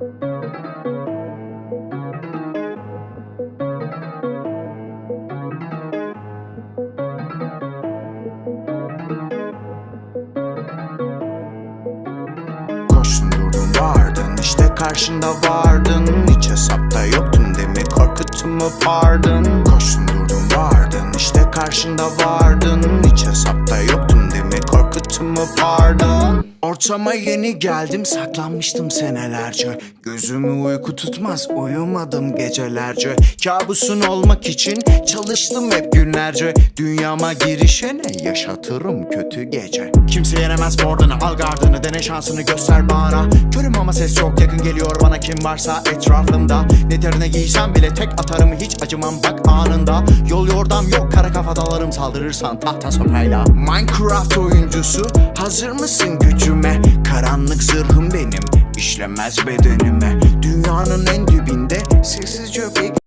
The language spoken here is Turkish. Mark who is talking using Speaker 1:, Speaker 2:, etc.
Speaker 1: Vardın işte karşında vardın. Hiç hesapta yoktun demi korkuttun pardon. Koştun durdun vardın işte karşında vardın. Hiç hesapta mu pardon? Ortama yeni geldim saklanmıştım senelerce. Gözümü uyku tutmaz uyumadım gecelerce. Kabusun olmak için çalıştım hep günlerce. Dünyama girişene yaşatırım kötü gece. Kimse yenemez mordunu al gardını dene şansını göster bana. Körüm ama ses çok yakın geliyor bana kim varsa etrafımda Ne terine giysem bile tek atarım hiç acımam bak anında. Yol yordam yok kara kafa dalarım saldırırsan tahta sopayla. Minecraft oyuncusu hazır mısın gücüme? Karanlık zırhım benim işlemez bedenime. Dünyanın en dibinde sessizce bekliyorum